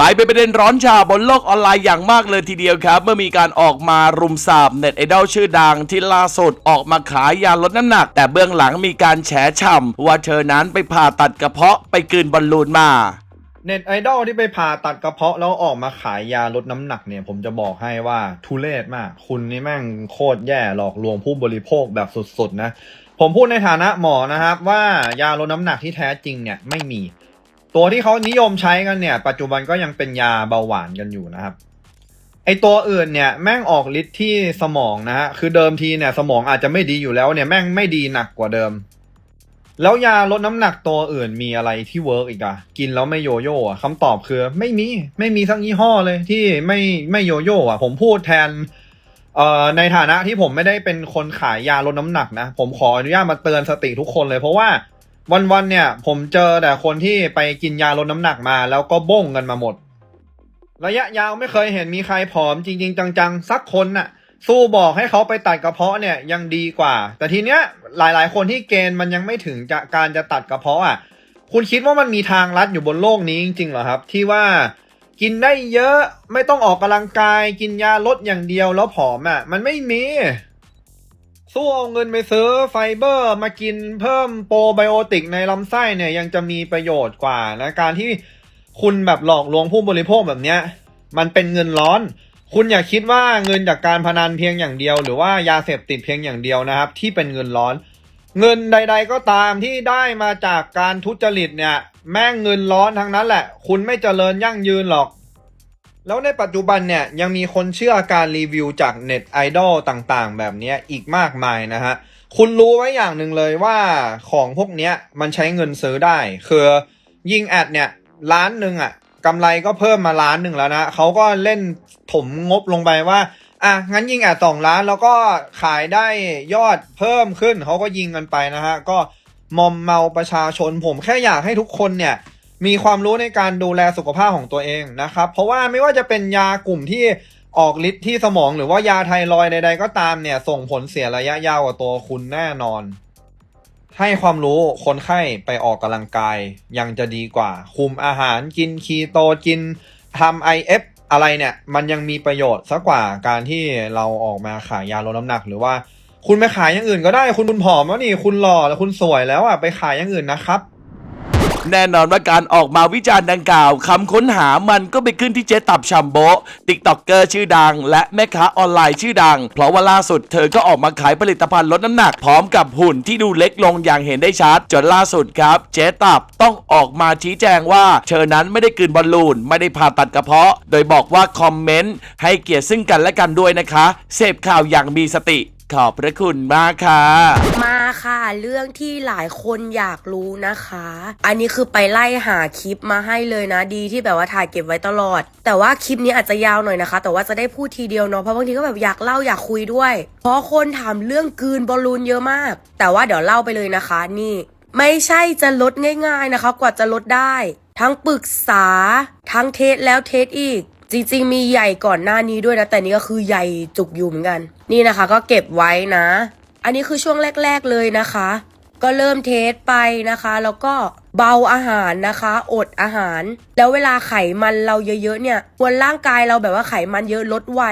ลายเป็นประเด็นร้อนชาบนโลกออนไลน์อย่างมากเลยทีเดียวครับ เมื่อมีการออกมารุมสาบเน็ตไอดอลชื่อดังที่ล่าสุดออกมาขายยาลดน้ำหนัก แต่เบื้องหลังมีการแฉช่ำว่าเธอนั้นไปผ่าตัดกระเพาะไปกลืนบอลลูนมาเน็ตไอดอลที่ไปผ่าตัดกระเพาะแล้วออกมาขายยาลดน้ำหนักเนี่ย ผมจะบอกให้ว่าทุเรศมาก คุณนี่แม่งโคตรแย่หลอกลวงผู้บริโภคแบบสุดๆนะ ผมพูดในฐานะหมอนะครับว่ายาลดน้ำหนักที่แท้จริงเนี่ยไม่มี ตัวที่เขานิยมใช้กันเนี่ย ปัจจุบันก็ยังเป็นยาเบาหวานกันอยู่นะครับ ไอตัวอื่นเนี่ยแม่งออกฤทธิ์ที่สมองนะฮะ คือเดิมทีเนี่ยสมองอาจจะไม่ดีอยู่แล้วเนี่ยแม่งไม่ดีหนักกว่าเดิม แล้วยาลดน้ำหนักตัวอื่นมีอะไรที่เวิร์กอีกอะกินแล้วไม่โยโย่อะคำตอบคือไม่มีไม่มีสักยี่ห้อเลยที่ไม่ไม่โยโย่อะผมพูดแทนเอ่อในฐานะที่ผมไม่ได้เป็นคนขายยาลดน้ำหนักนะ ผมขออนุญาตมาเตือนสติทุกคนเลยเพราะว่า วันๆเนี่ย ผมเจอแต่คนที่ไปกินยาลดน้ำหนักมา แล้วก็บ้งกันมาหมด ระยะยาวไม่เคยเห็นมีใครผอมจริง ๆ จังๆ สักคนน่ะ สู้บอกให้เขาไปตัดกระเพาะเนี่ยยังดีกว่า แต่ทีเนี้ยหลายๆ คนที่เกณฑ์มันยังไม่ถึงจะการจะตัดกระเพาะอะคุณคิดว่ามันมีทางลัดอยู่บนโลกนี้จริงๆเหรอครับ ที่ว่ากินได้เยอะไม่ต้องออกกำลังกาย กินยาลดอย่างเดียวแล้วผอมอะ มันไม่มี สู้เอาเงินไปซื้อไฟเบอร์มากินเพิ่มโปรไบโอติกในลำไส้เนี่ยยังจะมีประโยชน์กว่านะการที่คุณแบบหลอกลวงผู้บริโภคแบบเนี้ยมันเป็นเงินร้อน คุณอย่าคิดว่าเงินจากการพนันเพียงอย่างเดียว หรือว่ายาเสพติดเพียงอย่างเดียวนะครับ ที่เป็นเงินร้อน เงินใด ๆ ก็ตามที่ได้มาจากการทุจริตเนี่ย แม่งเงินร้อนทั้งนั้นแหละ คุณไม่เจริญยั่งยืนหรอก แล้วในปัจจุบันเนี่ยยังมีคนเชื่อการรีวิวจากเน็ตไอดอลต่างๆ แบบนี้อีกมากมายนะฮะ คุณรู้ไว้อย่างหนึ่งเลยว่าของพวกนี้มันใช้เงินซื้อได้ คือยิงแอดเนี่ยล้านหนึ่งอะกำไรก็เพิ่มมาล้านหนึ่งแล้วนะเขาก็เล่นถมงบลงไปว่าอะงั้นยิงแอดสองล้านแล้วก็ขายได้ยอดเพิ่มขึ้นเขาก็ยิงกันไปนะฮะก็มอมเมาประชาชนผมแค่อยากให้ทุกคนเนี่ย มีความรู้ในการดูแลสุขภาพของตัวเองนะครับ เพราะว่าไม่ว่าจะเป็นยากลุ่มที่ออกฤทธิ์ที่สมองหรือว่ายาไทรอยใด ๆ ก็ตามเนี่ย ส่งผลเสียระยะยาวกับตัวคุณแน่นอน ให้ความรู้คนไข้ไปออกกำลังกาย ยังจะดีกว่า คุมอาหารกินคีโตกินทำ IF อะไรเนี่ย มันยังมีประโยชน์ซะกว่าการที่เราออกมาขายยาลดน้ำหนักหรือว่าคุณไปขายอย่างอื่นก็ได้คุณคุณผอมแล้วนี่คุณหล่อแล้วคุณสวยแล้วอะไปขายอย่างอื่นนะครับ แน่นอนว่าการออกมาวิจารณ์ดังกล่าวคำค้นหามันก็ไปขึ้นที่เจ๊ตับชัมโบติ๊กต็อกเกอร์ชื่อดัง และแม่ค้าออนไลน์ชื่อดัง เพราะว่าล่าสุดเธอก็ออกมาขายผลิตภัณฑ์ลดน้ำหนักพร้อมกับหุ่นที่ดูเล็กลงอย่างเห็นได้ชัดจนล่าสุดครับ เจ๊ตับต้องออกมาชี้แจงว่าเธอนั้นไม่ได้กลืนบอลลูน ไม่ได้ผ่าตัดกระเพาะ โดยบอกว่าคอมเมนต์ให้เกียรติซึ่งกันและกันด้วยนะคะ เสพข่าวอย่างมีสติ ขอบพระคุณมากค่ะ มาค่ะ เรื่องที่หลายคนอยากรู้นะคะ อันนี้คือไปไล่หาคลิปมาให้เลยนะดีที่แบบว่าถ่ายเก็บไว้ตลอด แต่ว่าคลิปนี้อาจจะยาวหน่อยนะคะ แต่ว่าจะได้พูดทีเดียวเนาะเพราะบางทีก็แบบอยากเล่าอยากคุยด้วย เพราะคนถามเรื่องกืนบอลลูนเยอะมาก แต่ว่าเดี๋ยวเล่าไปเลยนะคะ นี่ ไม่ใช่จะลดง่าย ๆนะคะ กว่าจะลดได้ ทั้งปรึกษา ทั้งเทสแล้วเทสอีก จริงๆ มีใหญ่ก่อนหน้านี้ด้วยนะ แต่นี่ก็คือใหญ่จุกอยู่เหมือนกัน นี่นะคะ ก็เก็บไว้นะ อันนี้คือช่วงแรก ๆเลยนะคะ ก็เริ่มเทสไปนะคะ แล้วก็เบาอาหารนะคะ อดอาหาร แล้วเวลาไขมันเราเยอะๆเนี่ยมวลร่างกายเราแบบว่าไขมันเยอะลดไว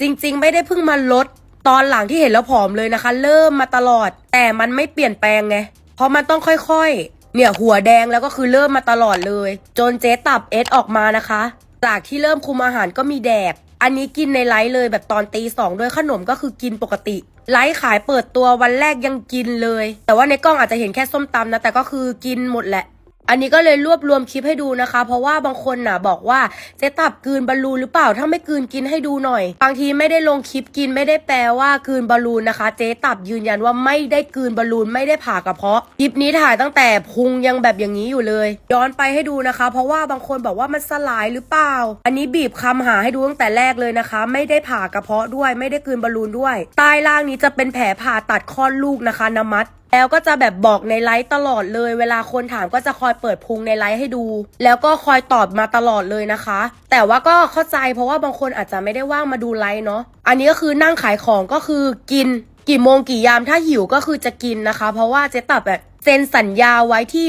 จริง ๆ ไม่ได้เพิ่งมาลด ตอนหลังที่เห็นแล้วผอมเลยนะคะ เริ่มมาตลอด แต่มันไม่เปลี่ยนแปลงไงเพราะมันต้องค่อยๆ เนี่ยหัวแดงแล้วก็คือเริ่มมาตลอดเลย จนเจ๊ตับเอสออกมานะคะ จากที่เริ่มคุมอาหารก็มีแดก อันนี้กินในไลฟ์เลยแบบตอนตีสองด้วยขนมก็คือกินปกติ ไลฟ์ขายเปิดตัววันแรกยังกินเลย แต่ว่าในกล้องอาจจะเห็นแค่ส้มตำนะแต่ก็คือกินหมดแหละ อันนี้ก็เลยรวบรวมคลิปให้ดูนะคะ เพราะว่าบางคนน่ะบอกว่าเจ๊ตับกืนบอลลูนหรือเปล่าถ้าไม่กืนกินให้ดูหน่อย บางทีไม่ได้ลงคลิปกินไม่ได้แปลว่ากืนบอลลูนนะคะ เจ๊ตับยืนยันว่าไม่ได้กืนบอลลูนไม่ได้ผ่ากระเพาะคลิปนี้ถ่ายตั้งแต่พุงยังแบบอย่างนี้อยู่เลย ย้อนไปให้ดูนะคะ เพราะว่าบางคนบอกว่ามันสลายหรือเปล่า อันนี้บีบคำหาให้ดูตั้งแต่แรกเลยนะคะ ไม่ได้ผ่ากระเพาะด้วย ไม่ได้กืนบอลลูนด้วยใต้ล่างนี้จะเป็นแผลผ่าตัดคลอดลูกนะคะนมัด แล้วก็จะแบบบอกในไลฟ์ตลอดเลย เวลาคนถามก็จะคอยเปิดพุงในไลฟ์ให้ดู แล้วก็คอยตอบมาตลอดเลยนะคะ แต่ว่าก็เข้าใจเพราะว่าบางคนอาจจะไม่ได้ว่างมาดูไลฟ์เนาะอันนี้ก็คือนั่งขายของก็คือกินกี่โมงกี่ยามถ้าหิวก็คือจะกินนะคะ เพราะว่าเจ๊ตับแบบเซ็นสัญญาไว้ที่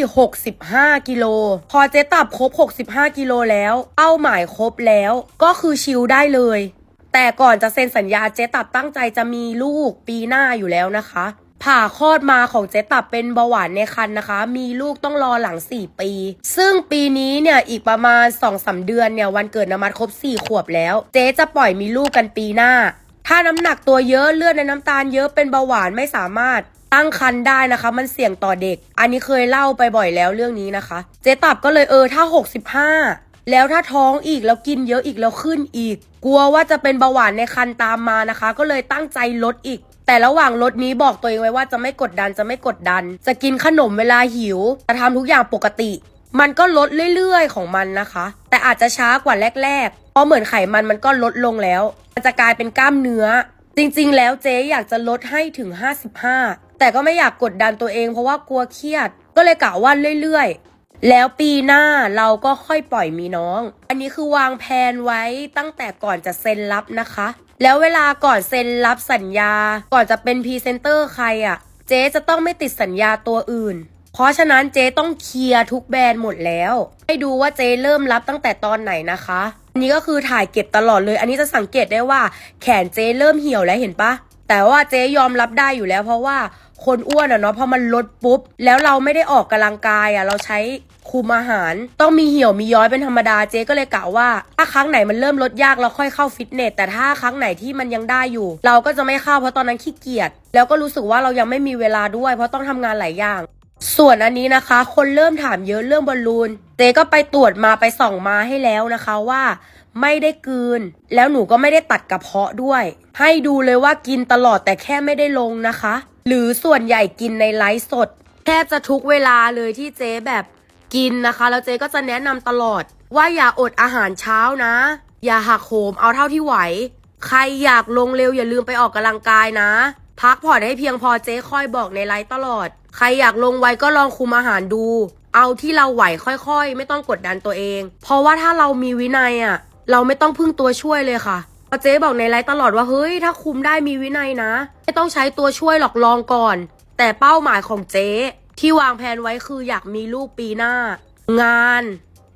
65 กิโล พอเจ๊ตับครบ 65 กิโลแล้ว เป้าหมายครบแล้ว ก็คือชิลได้เลย แต่ก่อนจะเซ็นสัญญาเจ๊ตับตั้งใจจะมีลูกปีหน้าอยู่แล้วนะคะ ผ่าคลอดมาของเจ๊ตับเป็นเบาหวานในครรภ์นะคะ มีลูกต้องรอหลัง 4 ปี ซึ่งปีนี้เนี่ยอีกประมาณ2อสาเดือนเนี่ยวันเกิดนมัดครบ 4 ขวบแล้ว เจ๊จะปล่อยมีลูกกันปีหน้า ถ้าน้ำหนักตัวเยอะเลือดในน้ำตาลเยอะเป็นเบาหวานไม่สามารถตั้งครรภ์ได้นะคะ มันเสี่ยงต่อเด็ก อันนี้เคยเล่าไปบ่อยแล้วเรื่องนี้นะคะ เจ๊ตับก็เลยเออถ้า 65แล้วถ้าท้องอีกแล้วกินเยอะอีกแล้วขึ้นอีก กลัวว่าจะเป็นเบาหวานในครรภ์ตามมานะคะ ก็เลยตั้งใจลดอีก แต่ระหว่างลดนี้บอกตัวเองไว้ว่าจะไม่กดดันจะไม่กดดัน จะกินขนมเวลาหิว จะทำทุกอย่างปกติ มันก็ลดเรื่อยๆ ของมันนะคะ แต่อาจจะช้ากว่าแรกๆ เพราะเหมือนไขมันมันก็ลดลงแล้ว มันจะกลายเป็นกล้ามเนื้อ จริงๆ แล้วเจ๊อยากจะลดให้ถึง 55 แต่ก็ไม่อยากกดดันตัวเองเพราะว่ากลัวเครียด ก็เลยกะว่าเรื่อยๆ แล้วปีหน้าเราก็ค่อยปล่อยมีน้อง อันนี้คือวางแผนไว้ตั้งแต่ก่อนจะเซ็นรับนะคะ แล้วเวลาก่อนเซ็นรับสัญญา ก่อนจะเป็นพรีเซนเตอร์ใครอะ่ะ เจ๊จะต้องไม่ติดสัญญาตัวอื่น เพราะฉะนั้นเจ๊ต้องเคลียร์ทุกแบรนด์หมดแล้ว ให้ดูว่าเจ๊เริ่มรับตั้งแต่ตอนไหนนะคะอันนี้ก็คือถ่ายเก็บตลอดเลย อันนี้จะสังเกตได้ว่า แขนเจ๊เริ่มเหี่ยวแล้วเห็นปะแต่ว่าเจ๊ยอมรับได้อยู่แล้ว เพราะว่าคนอ้วนอะเนาะพอมันลดปุ๊บ แล้วเราไม่ได้ออกกำลังกายอะเราใช้ คุมอาหาร ต้องมีเหี่ยวมีย้อยเป็นธรรมดาเจ๊ก็เลยกะว่า ถ้าครั้งไหนมันเริ่มลดยากเราค่อยเข้าฟิตเนสแต่ถ้าครั้งไหนที่มันยังได้อยู่ เราก็จะไม่เข้าเพราะตอนนั้นขี้เกียจแล้วก็รู้สึกว่าเรายังไม่มีเวลาด้วย เพราะต้องทำงานหลายอย่าง ส่วนอันนี้นะคะ คนเริ่มถามเยอะเรื่องบอลลูนเจ๊ก็ไปตรวจมาไปส่องมาให้แล้วนะคะว่าไม่ได้กืน แล้วหนูก็ไม่ได้ตัดกระเพาะด้วย ให้ดูเลยว่ากินตลอดแต่แค่ไม่ได้ลงนะคะ หรือส่วนใหญ่กินในไลฟ์สด แทบจะทุกเวลาเลยที่เจ๊แบบ กินนะคะ แล้วเจ๊ก็จะแนะนำตลอด ว่าอย่าอดอาหารเช้านะ อย่าหักโหมเอาเท่าที่ไหว ใครอยากลงเร็วอย่าลืมไปออกกำลังกายนะ พักผ่อนให้เพียงพอเจ๊คอยบอกในไลฟ์ตลอด ใครอยากลงไวก็ลองคุมอาหารดู เอาที่เราไหวค่อยๆ ไม่ต้องกดดันตัวเอง เพราะว่าถ้าเรามีวินัยอะเราไม่ต้องพึ่งตัวช่วยเลยค่ะพราะเจ๊บอกในไลฟ์ตลอดว่าเฮ้ยถ้าคุมได้มีวินัยนะ ไม่ต้องใช้ตัวช่วยหรอกลองก่อน แต่เป้าหมายของเจ๊ ที่วางแผนไว้คืออยากมีลูกปีหน้า งาน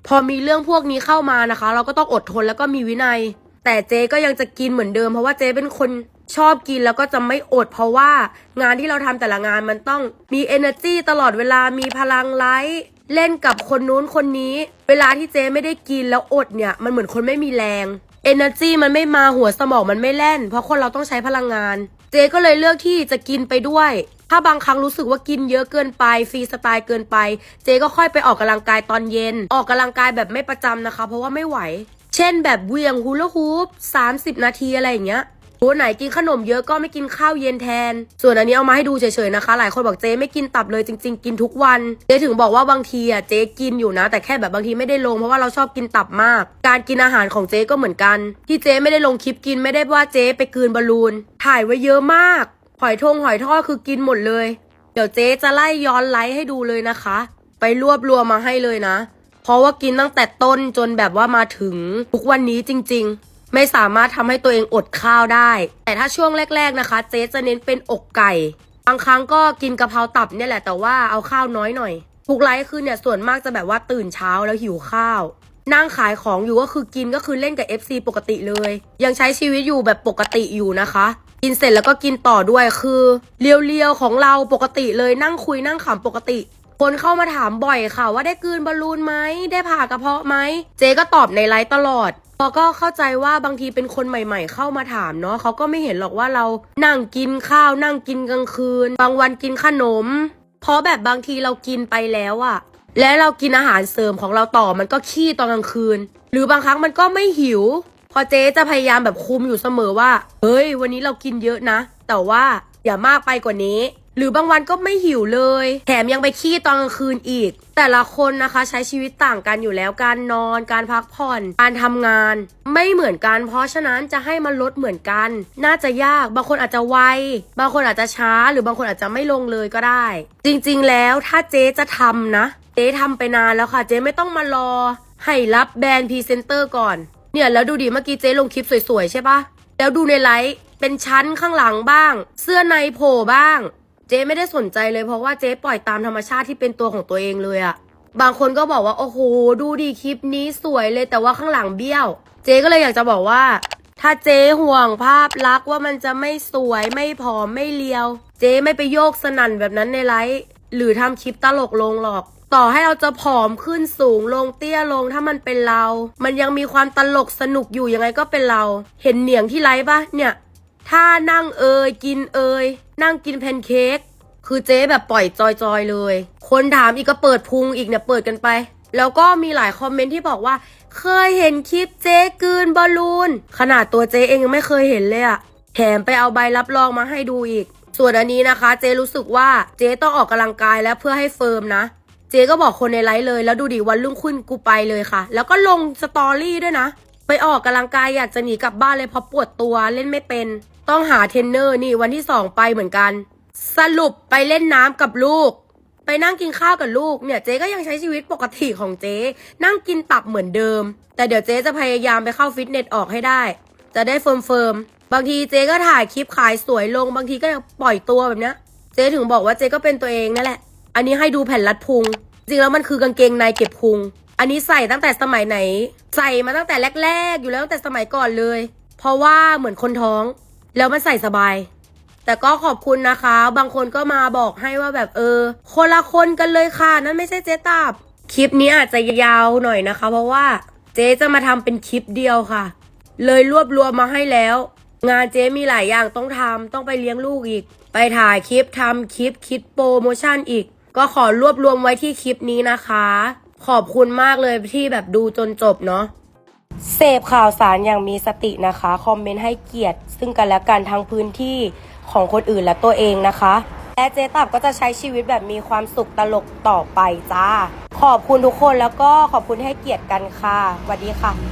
พอมีเรื่องพวกนี้เข้ามานะคะ เราก็ต้องอดทนแล้วก็มีวินัย แต่เจ๊ก็ยังจะกินเหมือนเดิม เพราะว่าเจ๊เป็นคนชอบกินแล้วก็จะไม่อด เพราะว่างานที่เราทำแต่ละงานมันต้องมี energy ตลอดเวลามีพลังไลฟ์เล่นกับคนนู้นคนนี้ เวลาที่เจ๊ไม่ได้กินแล้วอดเนี่ย มันเหมือนคนไม่มีแรง energy มันไม่มาหัวสมองมันไม่แล่น เพราะคนเราต้องใช้พลังงาน เจก็เลยเลือกที่จะกินไปด้วย ถ้าบางครั้งรู้สึกว่ากินเยอะเกินไปฟรีสไตล์เกินไป เจก็ค่อยไปออกกำลังกายตอนเย็น ออกกำลังกายแบบไม่ประจำนะคะ เพราะว่าไม่ไหว เช่นแบบเวียงฮูลาฮูป30 นาทีอะไรอย่างเงี้ย ตัวไหนกินขนมเยอะก็ไม่กินข้าวเย็นแทน ส่วนอันนี้เอามาให้ดูเฉยๆนะคะ หลายคนบอกเจ๊ไม่กินตับเลยจริง ๆ กินทุกวัน เจ๊ถึงบอกว่าบางทีอะเจ๊กินอยู่นะ แต่แค่แบบบางทีไม่ได้ลงเพราะว่าเราชอบกินตับมาก การกินอาหารของเจ๊ก็เหมือนกัน ที่เจ๊ไม่ได้ลงคลิปกินไม่ได้ว่าเจ๊ไปกลืนบอลลูน ถ่ายไว้เยอะมาก หอยทงหอยทอดคือกินหมดเลย เดี๋ยวเจ๊จะไล่ย้อนไลฟ์ให้ดูเลยนะคะ ไปรวบรวมมาให้เลยนะ เพราะว่ากินตั้งแต่ต้นจนแบบว่ามาถึงทุกวันนี้จริง ๆ ไม่สามารถทำให้ตัวเองอดข้าวได้ แต่ถ้าช่วงแรก ๆนะคะ เจ๊จะเน้นเป็นอกไก่บางครั้งก็กินกะเพราตับเนี่ยแหละแต่ว่าเอาข้าวน้อยหน่อยทุกไลฟ์คือเนี่ยส่วนมากจะแบบว่าตื่นเช้าแล้วหิวข้าว นั่งขายของอยู่ก็คือกินก็คือเล่นกับ FC ปกติเลย ยังใช้ชีวิตอยู่แบบปกติอยู่นะคะ กินเสร็จแล้วก็กินต่อด้วยคือเรียวๆของเราปกติเลยนั่งคุยนั่งขำปกติ คนเข้ามาถามบ่อยค่ะว่าได้กลืนบอลลูนไหมได้ผ่ากระเพาะไหมเจ๊ก็ตอบในไลฟ์ตลอด พอก็เข้าใจว่าบางทีเป็นคนใหม่ ๆ เข้ามาถามเนาะเขาก็ไม่เห็นหรอกว่าเรานั่งกินข้าวนั่งกินกลางคืน บางวันกินขนม เพราะแบบบางทีเรากินไปแล้วอะและเรากินอาหารเสริมของเราต่อมันก็ขี้ตอนกลางคืน หรือบางครั้งมันก็ไม่หิว พอเจ๊จะพยายามแบบคุมอยู่เสมอว่า เฮ้ย วันนี้เรากินเยอะนะ แต่ว่าอย่ามากไปกว่านี้ หรือบางวันก็ไม่หิวเลย แถมยังไปขี้ตอนกลางคืนอีก แต่ละคนนะคะใช้ชีวิตต่างกันอยู่แล้วการนอน การพักผ่อน การทำงาน ไม่เหมือนกัน เพราะฉะนั้นจะให้มันลดเหมือนกัน น่าจะยาก บางคนอาจจะไว บางคนอาจจะช้า หรือบางคนอาจจะไม่ลงเลยก็ได้ จริงๆแล้วถ้าเจ๊จะทำนะ เจ๊ทำไปนานแล้วค่ะ เจ๊ไม่ต้องมารอ ให้รับแบรนด์พรีเซนเตอร์ก่อน เนี่ยแล้วดูดิเมื่อกี้เจ๊ลงคลิปสวยๆใช่ปะแล้วดูในไลฟ์เป็นชั้นข้างหลังบ้าง เสื้อในโผล่บ้าง เจ๊ไม่ได้สนใจเลยเพราะว่าเจ๊ปล่อยตามธรรมชาติที่เป็นตัวของตัวเองเลยอะบางคนก็บอกว่าโอ้โหดูดีคลิปนี้สวยเลยแต่ว่าข้างหลังเบี้ยว เจ๊ก็เลยอยากจะบอกว่า ถ้าเจ๊ห่วงภาพลักษณ์ว่ามันจะไม่สวยไม่ผอมไม่เลียว เจ๊ไม่ไปโยกสนั่นแบบนั้นในไลฟ์หรือทำคลิปตลกลงหรอก ต่อให้เราจะผอมขึ้นสูงลงเตี้ยลงถ้ามันเป็นเรา มันยังมีความตลกสนุกอยู่ยังไงก็เป็นเรา เห็นเหนียงที่ไลฟ์ปะเนี่ย ถ้านั่งเอยกินเอยนั่งกินแพนเค้กคือเจ๊แบบปล่อยจอยๆเลย คนถามอีกก็เปิดพุงอีกเนี่ยเปิดกันไป แล้วก็มีหลายคอมเมนต์ที่บอกว่า เคยเห็นคลิปเจ๊กลืนบอลลูน ขนาดตัวเจ๊เองยังไม่เคยเห็นเลยอะแถมไปเอาใบรับรองมาให้ดูอีก ส่วนอันนี้นะคะ เจ๊รู้สึกว่าเจ๊ต้องออกกำลังกายแล้วเพื่อให้เฟิร์มนะ เจ๊ก็บอกคนในไลฟ์เลยแล้วดูดิวันรุ่งขึ้นกูไปเลยค่ะ แล้วก็ลงสตอรี่ด้วยนะ ไปออกกำลังกายอยากจะหนีกลับบ้านเลยเพราะปวดตัวเล่นไม่เป็น ต้องหาเทรนเนอร์นี่วันที่สองไปเหมือนกัน สรุปไปเล่นน้ำกับลูก ไปนั่งกินข้าวกับลูกเนี่ยเจ๊ก็ยังใช้ชีวิตปกติของเจ๊ นั่งกินตับเหมือนเดิม แต่เดี๋ยวเจ๊จะพยายามไปเข้าฟิตเนสออกให้ได้ จะได้เฟิร์มเฟิร์มๆบางทีเจ๊ก็ถ่ายคลิปขายสวยลง บางทีก็ยังปล่อยตัวแบบนี้เจ๊ถึงบอกว่าเจ๊ก็เป็นตัวเองนั่นแหละ อันนี้ให้ดูแผ่นรัดพุง จริงแล้วมันคือกางเกงในเก็บพุง อันนี้ใส่ตั้งแต่สมัยไหน ใส่มาตั้งแต่แรก ๆ อยู่แล้วตั้งแต่สมัยก่อนเลย เพราะว่าเหมือนคนท้อง แล้วมันใส่สบาย แต่ก็ขอบคุณนะคะ บางคนก็มาบอกให้ว่าแบบเออ คนละคนกันเลยค่ะ นั่นไม่ใช่เจ๊ตาบ คลิปนี้อาจจะยาวหน่อยนะคะ เพราะว่าเจ๊จะมาทำเป็นคลิปเดียวค่ะ เลยรวบรวมมาให้แล้ว งานเจ๊มีหลายอย่างต้องทำต้องไปเลี้ยงลูกอีก ไปถ่ายคลิปทำคลิปคิดโปรโมชั่นอีก ก็ขอรวบรวมไว้ที่คลิปนี้นะคะ ขอบคุณมากเลยที่แบบดูจนจบเนาะ เสพข่าวสารอย่างมีสตินะคะ คอมเมนต์ให้เกียรติ ซึ่งกันและกันทั้งพื้นที่ของคนอื่นและตัวเองนะคะ และเจ๊ตับก็จะใช้ชีวิตแบบมีความสุขตลกต่อไปจ้า ขอบคุณทุกคนแล้วก็ขอบคุณให้เกียรติกันค่ะสวัสดีค่ะ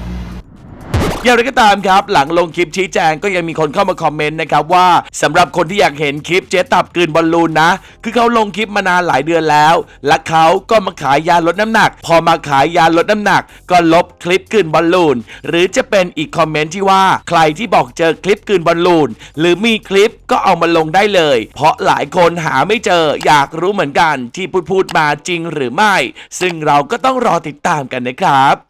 อย่างไรก็ตามครับ หลังลงคลิปชี้แจงก็ยังมีคนเข้ามาคอมเมนต์นะครับว่าสำหรับคนที่อยากเห็นคลิปเจ๊ตับกลืนบอลลูนนะ คือเขาลงคลิปมานานหลายเดือนแล้ว และเขาก็มาขายยาลดน้ำหนัก พอมาขายยาลดน้ำหนัก ก็ลบคลิปกลืนบอลลูน หรือจะเป็นอีกคอมเมนต์ที่ว่าใครที่บอกเจอคลิปกลืนบอลลูน หรือมีคลิปก็เอามาลงได้เลย เพราะหลายคนหาไม่เจออยากรู้เหมือนกันที่พูดพูดมาจริงหรือไม่ ซึ่งเราก็ต้องรอติดตามกันนะครับ